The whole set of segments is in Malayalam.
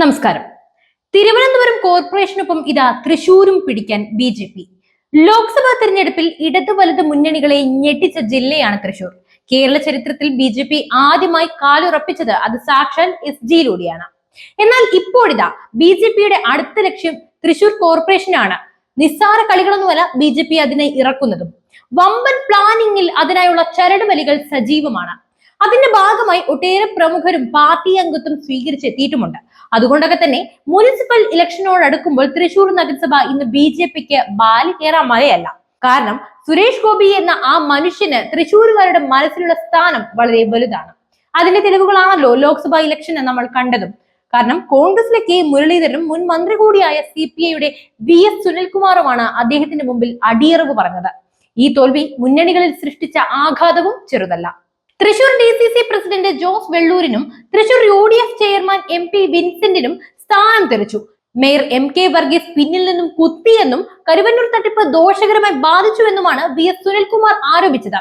നമസ്കാരം. തിരുവനന്തപുരം കോർപ്പറേഷനൊപ്പം ഇതാ തൃശൂരും പിടിക്കാൻ ബി ജെ പി. ലോക്സഭാ തെരഞ്ഞെടുപ്പിൽ ഇടതു വലത് മുന്നണികളെ ഞെട്ടിച്ച ജില്ലയാണ് തൃശൂർ. കേരള ചരിത്രത്തിൽ ബി ജെ പി ആദ്യമായി കാലുറപ്പിച്ചത് അത് സാക്ഷാൽ എസ് ജിയിലൂടെയാണ് എന്നാൽ ഇപ്പോഴിതാ ബി ജെ പിയുടെ അടുത്ത ലക്ഷ്യം തൃശൂർ കോർപ്പറേഷനാണ്. നിസ്സാര കളികളൊന്നുമല്ല ബി ജെ പി അതിനെ ഇറക്കുന്നതും. വമ്പൻ പ്ലാനിങ്ങിൽ അതിനായുള്ള ചരടുവലികൾ സജീവമാണ്. അതിന്റെ ഭാഗമായി ഒട്ടേറെ പ്രമുഖരും പാർട്ടി അംഗത്വം സ്വീകരിച്ചെത്തിയിട്ടുമുണ്ട്. അതുകൊണ്ടൊക്കെ തന്നെ മുനിസിപ്പൽ ഇലക്ഷനോടടുക്കുമ്പോൾ തൃശൂർ നഗരസഭ ഇന്ന് ബി ജെ പിക്ക് ബാലി കയറാൻ മഴയല്ല. കാരണം സുരേഷ് ഗോപി എന്ന ആ മനുഷ്യന് തൃശൂരുകാരുടെ മനസ്സിലുള്ള സ്ഥാനം വളരെ വലുതാണ്. അതിന്റെ തെളിവുകളാണല്ലോ ലോക്സഭാ ഇലക്ഷന് നമ്മൾ കണ്ടതും. കാരണം കോൺഗ്രസിലെ കെ മുരളീധരനും മുൻ മന്ത്രി കൂടിയായ സി പി ഐയുടെ വി എസ് സുനിൽകുമാറുമാണ് അദ്ദേഹത്തിന്റെ മുമ്പിൽ അടിയറവ് പറഞ്ഞത്. ഈ തോൽവി മുന്നണികളിൽ സൃഷ്ടിച്ച ആഘാതവും ചെറുതല്ല. Thrissur D C C president Jose വെള്ളൂരിനും Thrissur U D F chairman M P വിൻസെന്റിനും സ്ഥാനം തെറിച്ചു. മേയർ എം കെ വർഗീസ് പിന്നിൽ നിന്നും കുത്തിയെന്നും കരുവന്നൂർ തട്ടിപ്പ് ദോഷകരമായി ബാധിച്ചുവെന്നുമാണ് വി എസ് സുനിൽകുമാർ ആരോപിച്ചത്.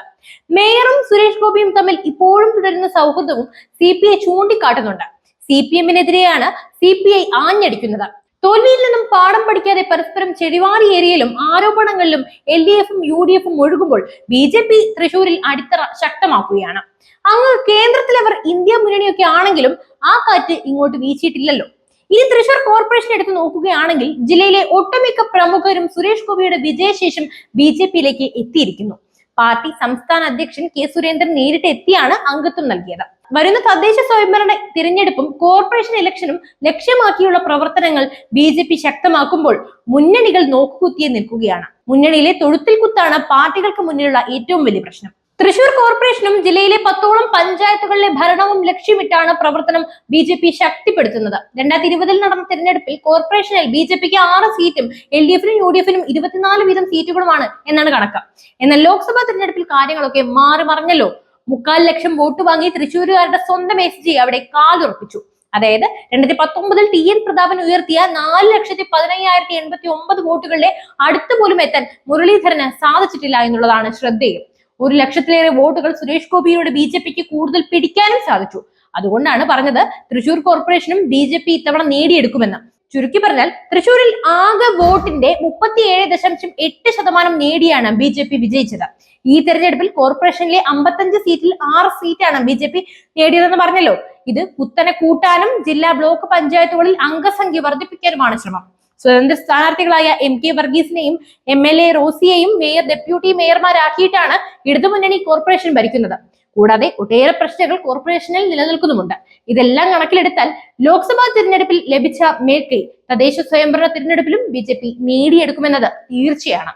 മേയറും സുരേഷ് ഗോപിയും തമ്മിൽ ഇപ്പോഴും തുടരുന്ന സൗഹൃദവും സി പി ഐ ചൂണ്ടിക്കാട്ടുന്നുണ്ട്. സി പി എമ്മിനെതിരെയാണ് സി പി ഐ ആഞ്ഞടിക്കുന്നത്. തോൽവിയിൽ നിന്നും പാഠം പഠിക്കാതെ പരസ്പരം ചെടിവാറിയേരിയയിലും ആരോപണങ്ങളിലും എൽ ഡി എഫും യു ഡി എഫും ഒഴുകുമ്പോൾ ബി ജെ പി തൃശൂരിൽ അടിത്തറ ശക്തമാക്കുകയാണ്. അങ്ങ് കേന്ദ്രത്തിലവർ ഇന്ത്യ മുന്നണിയൊക്കെ ആണെങ്കിലും ആ കാറ്റ് ഇങ്ങോട്ട് വീശിയിട്ടില്ലല്ലോ. ഇനി തൃശൂർ കോർപ്പറേഷൻ എടുത്ത് നോക്കുകയാണെങ്കിൽ ജില്ലയിലെ ഒട്ടുമിക്ക പ്രമുഖരും സുരേഷ് ഗോപിയുടെ വിജയശേഷം ബി ജെ പിയിലേക്ക് എത്തിയിരിക്കുന്നു. പാർട്ടി സംസ്ഥാന അധ്യക്ഷൻ കെ സുരേന്ദ്രൻ നേരിട്ട് എത്തിയാണ് അംഗത്വം നൽകിയത്. വരുന്ന തദ്ദേശ സ്വയംഭരണ തിരഞ്ഞെടുപ്പും കോർപ്പറേഷൻ ഇലക്ഷനും ലക്ഷ്യമാക്കിയുള്ള പ്രവർത്തനങ്ങൾ ബി ജെ പി ശക്തമാക്കുമ്പോൾ മുന്നണികൾ നോക്കുകുത്തിയെ നിൽക്കുകയാണ്. മുന്നണിയിലെ തൊഴുത്തിൽ കുത്താണ് പാർട്ടികൾക്ക് മുന്നിലുള്ള ഏറ്റവും വലിയ പ്രശ്നം. തൃശൂർ കോർപ്പറേഷനും ജില്ലയിലെ പത്തോളം പഞ്ചായത്തുകളിലെ ഭരണവും ലക്ഷ്യമിട്ടാണ് പ്രവർത്തനം ബി ജെ പി ശക്തിപ്പെടുത്തുന്നത്. രണ്ടായിരത്തി ഇരുപതിൽ നടന്ന തിരഞ്ഞെടുപ്പിൽ കോർപ്പറേഷനിൽ ബി ജെ പിക്ക് ആറ് സീറ്റും എൽ ഡി എഫിനും യു ഡി എഫിനും ഇരുപത്തിനാല് വീതം സീറ്റുകളുമാണ് എന്നാണ് കണക്ക്. എന്നാൽ ലോക്സഭാ തിരഞ്ഞെടുപ്പിൽ കാര്യങ്ങളൊക്കെ മാറി മറിഞ്ഞല്ലോ. മുക്കാൽ ലക്ഷം വോട്ട് വാങ്ങി തൃശൂരുകാരുടെ സ്വന്തം എസ് ജി അവിടെ കാലുറപ്പിച്ചു. അതായത് രണ്ടായിരത്തി പത്തൊമ്പതിൽ ടി എൻ പ്രതാപൻ ഉയർത്തിയ നാല് ലക്ഷത്തി പതിനയ്യായിരത്തി എൺപത്തി ഒമ്പത് വോട്ടുകളുടെ അടുത്ത് പോലും എത്താൻ മുരളീധരന് സാധിച്ചിട്ടില്ല എന്നുള്ളതാണ് ശ്രദ്ധേയം. ഒരു ലക്ഷത്തിലേറെ വോട്ടുകൾ സുരേഷ് ഗോപിയിലൂടെ ബി ജെ പിക്ക് കൂടുതൽ പിടിക്കാനും സാധിച്ചു. അതുകൊണ്ടാണ് പറഞ്ഞത് തൃശൂർ കോർപ്പറേഷനും ബി ജെ പി ഇത്തവണ നേടിയെടുക്കുമെന്ന്. ചുരുക്കി പറഞ്ഞാൽ തൃശൂരിൽ ആകെ വോട്ടിന്റെ മുപ്പത്തിയേഴ് ദശാംശം എട്ട് ശതമാനം നേടിയാണ് ബി ജെ പി വിജയിച്ചത്. ഈ തെരഞ്ഞെടുപ്പിൽ കോർപ്പറേഷനിലെ അമ്പത്തഞ്ച് സീറ്റിൽ ആറ് സീറ്റാണ് ബി ജെ പി നേടിയതെന്ന് പറഞ്ഞല്ലോ. ഇത് കുത്തനെ കൂട്ടാനും ജില്ലാ ബ്ലോക്ക് പഞ്ചായത്തുകളിൽ അംഗസംഖ്യ വർദ്ധിപ്പിക്കാനുമാണ് ശ്രമം. സ്വതന്ത്ര സ്ഥാനാർത്ഥികളായ എം കെ വർഗീസിനെയും എം എൽ എ റോസിയെയും മേയർ ഡെപ്യൂട്ടി മേയർമാരാക്കിയിട്ടാണ് ഇടതുമുന്നണി കോർപ്പറേഷൻ ഭരിക്കുന്നത്. കൂടാതെ ഒട്ടേറെ പ്രശ്നങ്ങൾ കോർപ്പറേഷനിൽ നിലനിൽക്കുന്നുമുണ്ട്. ഇതെല്ലാം കണക്കിലെടുത്താൽ ലോക്സഭാ തിരഞ്ഞെടുപ്പിൽ ലഭിച്ച മേൽക്കൈ തദ്ദേശ സ്വയംഭരണ തിരഞ്ഞെടുപ്പിലും ബി ജെ പി നേടിയെടുക്കുമെന്നത് തീർച്ചയാണ്.